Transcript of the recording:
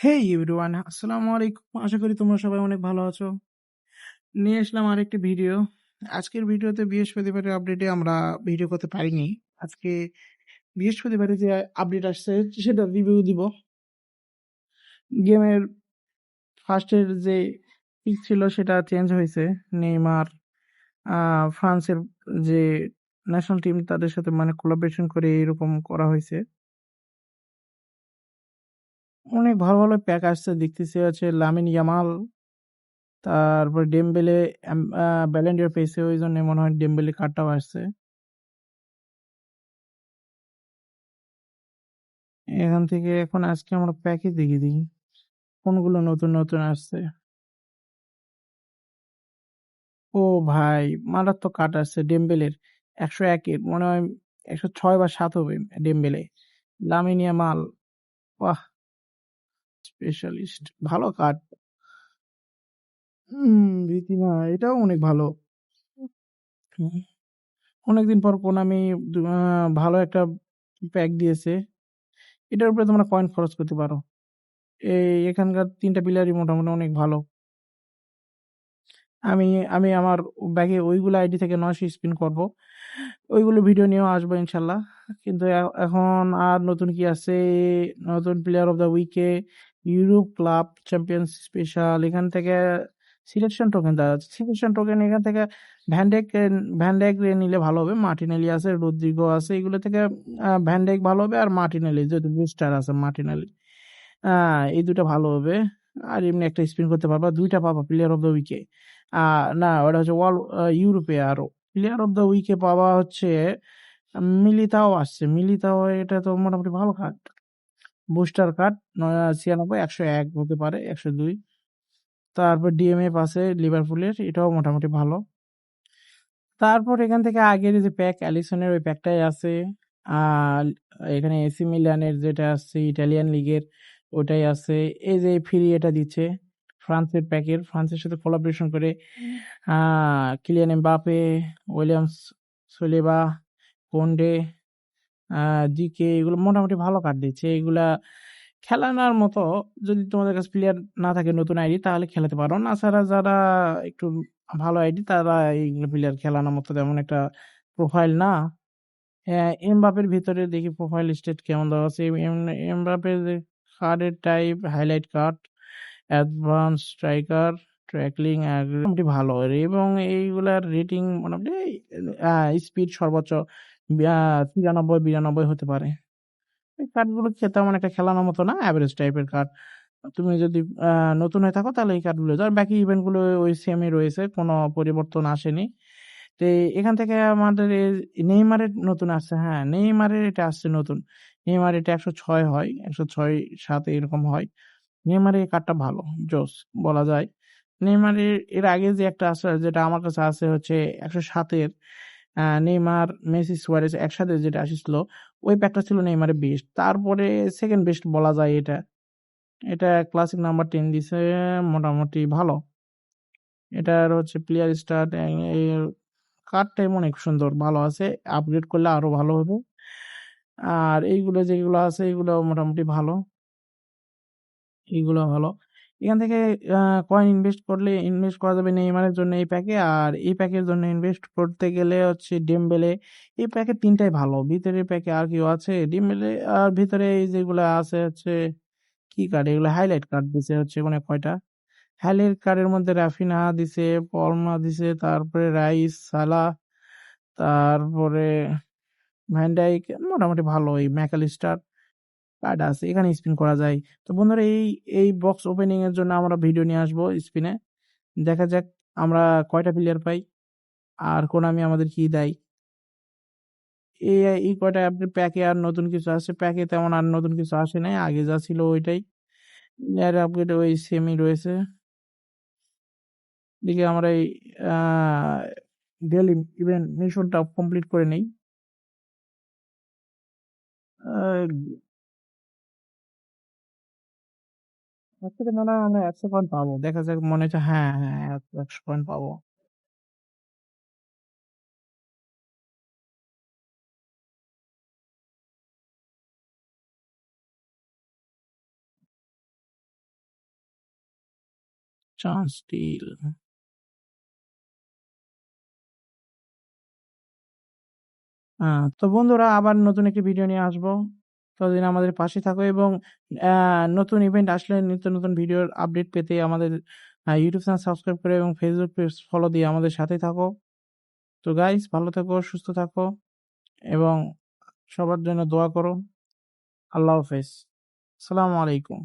হেই everyone আসসালামু আলাইকুম আশা করি তোমরা সবাই অনেক ভালো আছো। নিয়ে আসলাম আরেকটি ভিডিও। আজকের ভিডিওতে বৃহস্পতিবারের আপডেটে আমরা ভিডিও করতে পারিনি। আজকে বৃহস্পতিবারে যে আপডেট আসছে, সেটা রিভিউ দিব। গেমের ফার্স্টের যে পিক ছিল, সেটা চেঞ্জ হয়েছে। নেইমার ফ্রান্সের যে ন্যাশনাল টিম তাদের সাথে মানে কোলাবরেশন করে এরকম করা হয়েছে। অনেক ভালো ভালো প্যাক আসছে, দেখতেছি আছে লামিন ইয়ামাল তারপর ডেমবেলে ব্যালেন্ডিয়ার পেয়েছে ওই জন্য মনে হয় ডেমবেলে কার্ডটাও আসছে। এখান থেকে এখন আজকে আমরা প্যাকে দেখি দেখি কোনগুলো নতুন নতুন আসছে। ও ভাই, মারাত্মক কাট আসছে ডেমবেলের একশো একের মনে হয় একশো ছয় বা সাত হবে ডেমবেলে লামিনিয়া মাল বাহ! স্পেশালিস্ট ভালো কাট হম ভিতিনা এটাও অনেক ভালো। অনেকদিন পর কোনামি আহ, ভালো একটা প্যাক দিয়েছে। এটার উপরে তোমরা কয়েন খরচ করতে পারো। এই এখানকার তিনটা প্লেয়ারই মোটামুটি অনেক ভালো। আমি আমি আমার ব্যাগে ওইগুলো আইডি থেকে নয়শো স্পিন করব। ওইগুলো ভিডিও নিয়েও আসব ইনশাল্লাহ। কিন্তু এখন আর নতুন কি আছে? নতুন প্লেয়ার অফ দ্য উইকে ইউরোপ ক্লাব চ্যাম্পিয়ন্স স্পেশাল এখান থেকে সিলেকশন টোকেন দেওয়া আছে। সিলেকশন টোকেন এখান থেকে ভ্যান্ডেক ভ্যান্ডেক নিলে ভালো হবে মার্টিনেলি আছে রদ্রিগো আছে, এগুলো থেকে ভ্যান্ডেক ভালো হবে আর মার্টিনেলি যেহেতু বুস্টার আছে মার্টিনেলি এই দুটো ভালো হবে। আর এমনি একটা স্পিন করতে পারবা, দুইটা পাবা প্লেয়ার অফ দ্য উইকে না, ওটা হচ্ছে ওয়ার্ল্ড ইউরোপে আরও প্লেয়ার অফ দ্য উইকে পাওয়া হচ্ছে, মিলিতাও আসছে, মিলিতাও এটা তো মোটামুটি ভালো কার্ড বুস্টার কার্ড ছিয়ানব্বই, একশো এক হতে পারে, একশো দুই। তারপর ডিএমএফ আছে, লিভারপুলের, এটাও মোটামুটি ভালো। তারপর এখান থেকে আগের যে প্যাক, অ্যালিসনের ওই প্যাকটাই আছে। আর এখানে এসি মিলানের যেটা আছে, ইটালিয়ান লিগের, ওটাই আছে। এই যে ফ্রি এটা দিচ্ছে, ফ্রান্সের প্যাকের, ফ্রান্সের সাথে কোলাবরেশন করে Kylian Mbappe, Williams Saliba Kounde GK এগুলো মোটামুটি ভালো কার্ড দিচ্ছে। এগুলা খেলানোর মতো যদি তোমাদের কাছে প্লেয়ার না থাকে নতুন আইডি তাহলে খেলাতে পারো। না ছাড়া যারা একটু ভালো আইডি তারা এইগুলো প্লেয়ার খেলানোর মতো তেমন একটা প্রোফাইল না। এমবাপের ভিতরে দেখি প্রোফাইল স্টেট কেমন দেওয়া আছে। এম- এমবাপের কার্ডের type highlight card advance striker tackling মোটামুটি ভালো। এবং এইগুলার রেটিং মোটামুটি স্পিড সর্বোচ্চ তিরানব্বই বিরানব্বই হতে পারে। এই কার্ডগুলো তেমন একটা খেলানোর মতো না অ্যাভারেজ টাইপের কার্ড তুমি যদি নতুন হয়ে থাকো তাহলে এই কার্ডগুলো আর বাকি ইভেন্টগুলো ওই সেমই রয়েছে, কোনো পরিবর্তন আসেনি। তো এখান থেকে আমাদের নেইমারের নতুন আসছে হ্যাঁ নেইমারের এটা আসছে নতুন। নেইমার এটা একশো ছয় হয়, একশো ছয় সাত এরকম হয়। নেইমারের কার্ডটা ভালো, জোস, বলা যায়। নেইমারের এর আগে যে একটা আছে যেটা আমার কাছে আছে হচ্ছে একশো সাতের। নেইমার, মেসি, সুয়ারেজ একসাথে যেটা আসছিল ওই প্যাকটা ছিল নেইমারের বেস্ট তারপরে সেকেন্ড বেস্ট বলা যায় এটা। এটা ক্লাসিক নাম্বার টেন দিছে, মোটামুটি ভালো। এটার হচ্ছে প্লেয়ার স্টার্ট কার্ডটা অনেক সুন্দর, ভালো আছে আপগ্রেড করলে আরও ভালো হবে। আর এইগুলো যেগুলো আছে, এগুলো মোটামুটি ভালো। এইগুলো ভালো। এখান থেকে কয়েন ইনভেস্ট করলে ইনভেস্ট করা যাবে নেইমারের জন্য এই প্যাকে আর এই প্যাকের জন্য ইনভেস্ট করতে গেলে হচ্ছে ডেমবেলে এই প্যাকের তিনটাই ভালো। ভিতরের প্যাকে আর কেউ আছে ডেমবেলে আর ভিতরে এই যেগুলো আছে হচ্ছে, কি কার্ড এগুলো হাইলাইট কার্ড দিছে হচ্ছে মানে কয়টা? হাইলাইট কার্ডের মধ্যে রাফিনা দিছে, পলমা দিছে, তারপরে রাইস, সালা, তারপরে ভ্যানডাইক মোটামুটি ভালো। এই ম্যাকালিস্টার কার্ড আছে, এখানে স্পিন করা যায়। তো বন্ধুরা, এই এই বক্স ওপেনিং এর জন্য আমরা ভিডিও নিয়ে আসব স্পিনে দেখা যাক, আমরা কয়টা প্লেয়ার পাই, আর কোনামি আমাদের কি দেয়। এই এই কয়টা আপডেট প্যাকে আর নতুন কিছু আসছে প্যাকে তেমন আর নতুন কিছু আসে নাই, আগে যা ছিল ওইটাই। প্লেয়ার আপগ্রেড ওই সেমই রয়েছে। দিকে আমরা এই ডেলি ইভেন্ট মিশনটা কমপ্লিট করে নেই। থেকে হয় আমরা একশো পয়েন্ট পাবো। দেখা যাক মনে হচ্ছে হ্যাঁ হ্যাঁ একশো পয়েন্ট পাবো। চান্স স্টিল আহ, তো বন্ধুরা আবার নতুন একটি ভিডিও নিয়ে আসব। ততদিন আমাদের পাশে থাকো এবং নতুন ইভেন্ট আসলে নিত্য নতুন ভিডিওর আপডেট পেতে আমাদের ইউটিউব চ্যানেল সাবস্ক্রাইব করে এবং ফেসবুক পেজ ফলো দিয়ে আমাদের সাথে থাকো। তো গাইস ভালো থাকো, সুস্থ থাকো এবং সবার জন্য দোয়া করো। আল্লাহ হাফেজ। আসসালামু আলাইকুম।